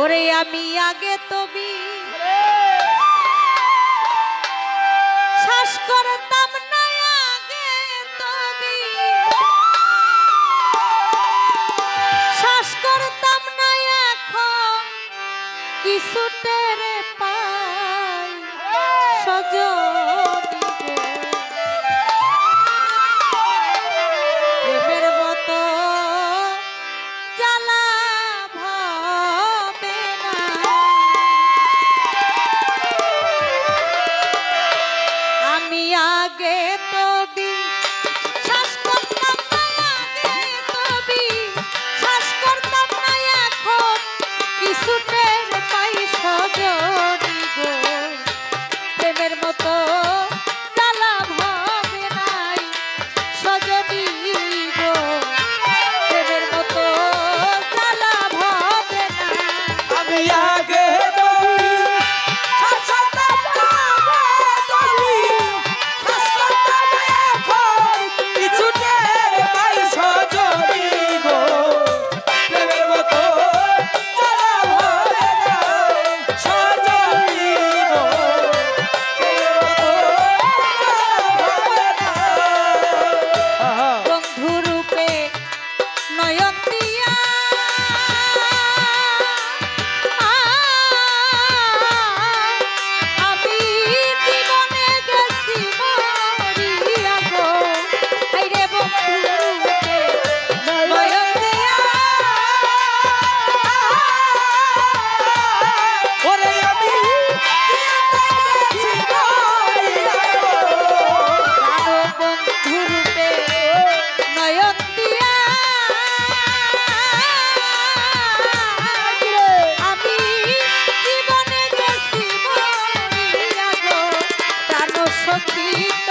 ওরে আমি আগে তবি শ্বাস করতাম না আগে তবি। শ্বাস করতাম না এখন কিছু টেরে утра. Sita